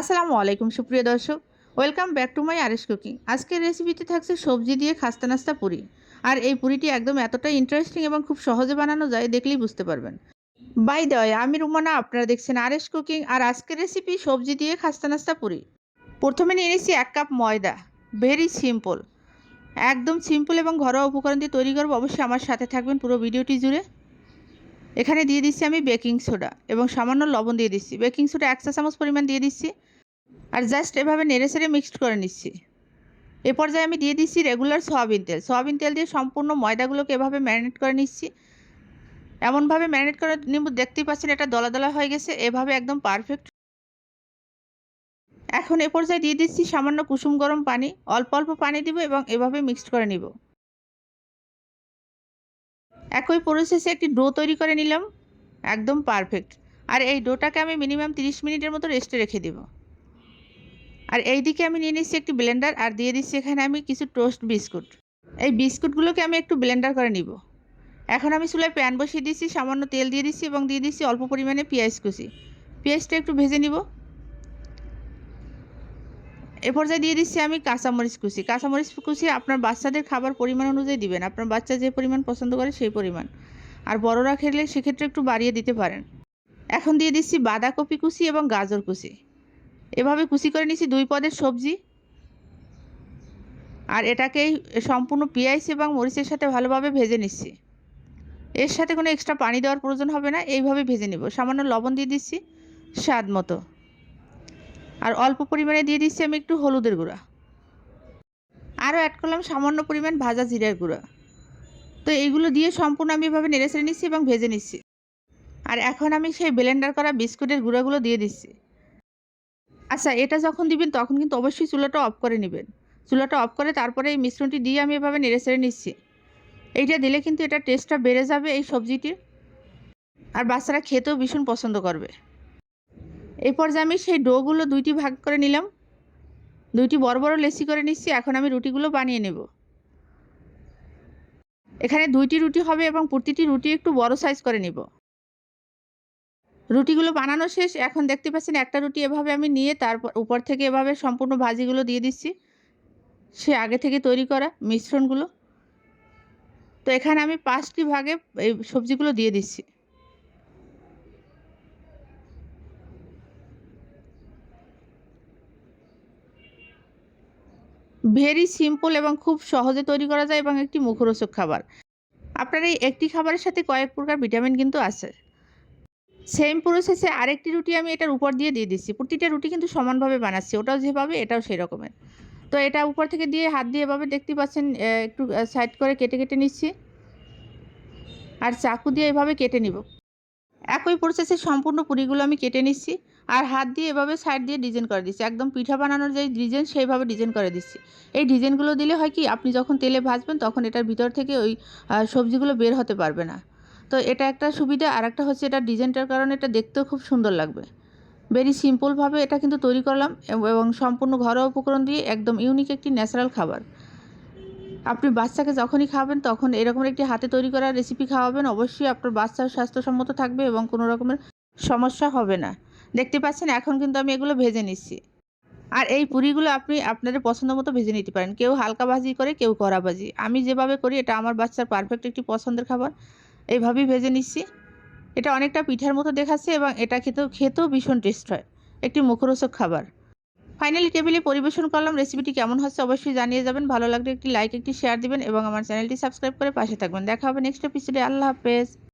আসসালামু আলাইকুম, সুপ্রিয় দর্শক। Welcome back to my Ares cooking আজকের রেসিপিতে থাকছে সবজি দিয়ে খাস্তা নাস্তা পুরি। আর এই পুরিটি একদম এতটাই ইন্টারেস্টিং এবং খুব সহজে বানানো যায়, দেখলেই বুঝতে পারবেন। বাই দয় আমি রুমানা, আপনারা দেখছেন আরেস কুকিং আর আজকের রেসিপি সবজি দিয়ে খাস্তা নাস্তা পুরি। প্রথমে নিয়ে নিচ্ছি এক কাপ ময়দা। ভেরি সিম্পল একদম সিম্পল এবং ঘরোয়া উপকরণ দিয়ে তৈরি করব। অবশ্যই আমার সাথে থাকবেন পুরো ভিডিওটি জুড়ে। এখানে দিয়ে দিচ্ছি আমি বেকিং সোডা এবং সামান্য লবণ দিয়ে দিচ্ছি। বেকিং সোডা এক চা চামচ পরিমাণ দিয়ে দিচ্ছি। আর জাস্ট এভাবে নেড়ে সেড়ে মিক্সড করে নিচ্ছি। এ পর্যায়ে আমি দিয়ে দিচ্ছি রেগুলার সয়াবিন তেল। সয়াবিন তেল দিয়ে সম্পূর্ণ ময়দাগুলোকে এভাবে ম্যারিনেট করে নিচ্ছি। এমনভাবে ম্যারিনেট করে নিব, দেখতেই পাচ্ছেন এটা দলা দলা হয়ে গেছে, এভাবে একদম পারফেক্ট। এখন এ পর্যায়ে দিয়ে দিচ্ছি সামান্য কুসুম গরম পানি। অল্প অল্প পানি দিব এবং এভাবে মিক্সড করে নিব। একই প্রসেসে একটি ডো তৈরি করে নিলাম। একদম পারফেক্ট আর এই ডোটাকে আমি মিনিমাম তিরিশ মিনিটের মতো রেস্টে রেখে দেবো। আর এই দিকে আমি নিয়ে নিচ্ছি একটি ব্লেন্ডার আর দিয়ে দিচ্ছি এখানে আমি কিছু টোস্ট বিস্কুট এই বিস্কুটগুলোকে আমি একটু ব্লেন্ডার করে নিব। এখন আমি চুলায় প্যান বসিয়ে দিচ্ছি, সামান্য তেল দিয়ে দিচ্ছি এবং দিয়ে দিচ্ছি অল্প পরিমাণে পেঁয়াজ কুচি। পেঁয়াজটা একটু ভেজে নিব। এ পর্যায়ে দিয়ে দিচ্ছি আমি কাঁচামরিচ কুচি। কাঁচামরিচ কুচি আপনার বাচ্চাদের খাবার পরিমাণ অনুযায়ী দিবেন। আপনার বাচ্চা যে পরিমাণ পছন্দ করে সেই পরিমাণ। আর বড়রা খেলে সেক্ষেত্রে একটু বাড়িয়ে দিতে পারেন। এখন দিয়ে দিচ্ছি বাঁধাকপি কুচি এবং গাজর কুচি। এভাবে কুচি করে নিচ্ছি দুই পদের সবজি। আর এটাকেই সম্পূর্ণ পেঁয়াজ এবং মরিচের সাথে ভালোভাবে ভেজে নিচ্ছি। এর সাথে কোনো এক্সট্রা পানি দেওয়ার প্রয়োজন হবে না। এইভাবে ভেজে নিব। সামান্য লবণ দিয়ে দিচ্ছি স্বাদ মতো। আর অল্প পরিমাণে দিয়ে দিচ্ছি আমি একটু হলুদের গুঁড়া। আরও অ্যাড করলাম সামান্য পরিমাণ ভাজা জিরার গুঁড়া। তো এইগুলো দিয়ে সম্পূর্ণ আমি এভাবে নেড়ে ছেড়ে নিচ্ছি এবং ভেজে নিচ্ছি। আর এখন আমি সেই ব্লেন্ডার করা বিস্কুটের গুঁড়াগুলো দিয়ে দিচ্ছি। আচ্ছা এটা যখন দিবেন তখন কিন্তু অবশ্যই চুলাটা অফ করে নেবেন। চুলাটা অফ করে তারপরে এই মিশ্রণটি দিয়ে আমি এভাবে নেড়ে ছেড়ে নিচ্ছি। এইটা দিলে কিন্তু এটা টেস্টটা বেড়ে যাবে এই সবজিটির। আর বাচ্চারা খেতেও ভীষণ পছন্দ করবে। এই পর্যায়ে আমি সেই ডোগুলো দুইটি ভাগ করে নিলাম, দুইটি বড় বড় লেসি করে নিচ্ছি, এখন আমি রুটিগুলো বানিয়ে নেব। এখানে দুইটি রুটি হবে এবং প্রতিটি রুটি একটু বড় সাইজ করে নিব। রুটিগুলো বানানো শেষ, এখন দেখতে পাচ্ছেন একটা রুটি এভাবে আমি নিয়ে তারপর উপর থেকে এভাবে সম্পূর্ণ ভাজিগুলো দিয়ে দিচ্ছি। সে আগে থেকে তৈরি করা মিশ্রণগুলো। তো এখানে আমি পাঁচটি ভাগে এই সবজিগুলো দিয়ে দিচ্ছি। ভেরি সিম্পল এবং খুব সহজে তৈরি করা যায় এবং একটি মুখরোচক খাবার। আপনার এই একটি খাবারের সাথে কয়েক প্রকার ভিটামিন কিন্তু আছে। সেম প্রসেসে আরেকটি রুটি আমি এটার উপর দিয়ে দিয়ে দিচ্ছি। প্রতিটা রুটি কিন্তু সমানভাবে বানাচ্ছি, ওটাও যেভাবে, এটাও সেই রকমের তো এটা উপর থেকে দিয়ে, হাত দিয়ে এভাবে দেখতে পাচ্ছেন একটু সাইড করে কেটে কেটে নিচ্ছি। আর চাকু দিয়ে এভাবে কেটে নিব। একই প্রসেসে সম্পূর্ণ পুরিগুলো আমি কেটে নিচ্ছি। আর হাত দিয়ে এভাবে সাইড দিয়ে ডিজাইন করে দিচ্ছি। একদম পিঠা বানানোর যে ডিজাইন সেইভাবে ডিজাইন করে দিচ্ছি। এই ডিজাইনগুলো দিলে হয় কি, আপনি যখন তেলে ভাজবেন তখন এটার ভিতর থেকে ওই সবজিগুলো বের হতে পারবে না। তো এটা একটা সুবিধা আর একটা হচ্ছে এটা ডিজাইনটার কারণে এটা দেখতেও খুব সুন্দর লাগবে। ভেরি সিম্পলভাবে এটা কিন্তু তৈরি করলাম এবং সম্পূর্ণ ঘরোয়া উপকরণ দিয়ে একদম ইউনিক একটি ন্যাচারাল খাবার। আপনি বাচ্চাকে যখনই খাবেন তখন এরকম একটি হাতে তৈরি করা রেসিপি খাওয়াবেন, অবশ্যই আপনার বাচ্চার স্বাস্থ্যসম্মত থাকবে এবং কোনো রকমের সমস্যা হবে না। দেখতে পাচ্ছেন, এখন কিন্তু আমি এগুলো ভেজে নিচ্ছি। আর এই পুরিগুলো আপনি আপনাদের পছন্দ মতো ভেজে নিতে পারেন। কেউ হালকা ভাজি করে, কেউ কড়া ভাজি। আমি যেভাবে করি, এটা আমার বাচ্চার পারফেক্ট একটি পছন্দের খাবার। এইভাবেই ভেজে নিচ্ছি। এটা অনেকটা পিঠার মতো দেখাচ্ছে এবং এটা খেতেও খেতেও ভীষণ টেস্ট হয়। একটি মুখরোচক খাবার। ফাইনালি টেবিলে পরিবেশন করলাম। রেসিপিটি কেমন হচ্ছে অবশ্যই জানিয়ে যাবেন। ভালো লাগলে একটি লাইক একটি শেয়ার দিবেন এবং আমার চ্যানেলটি সাবস্ক্রাইব করে পাশে থাকবেন। দেখা হবে নেক্সট এপিসোডে আল্লাহ হাফেজ।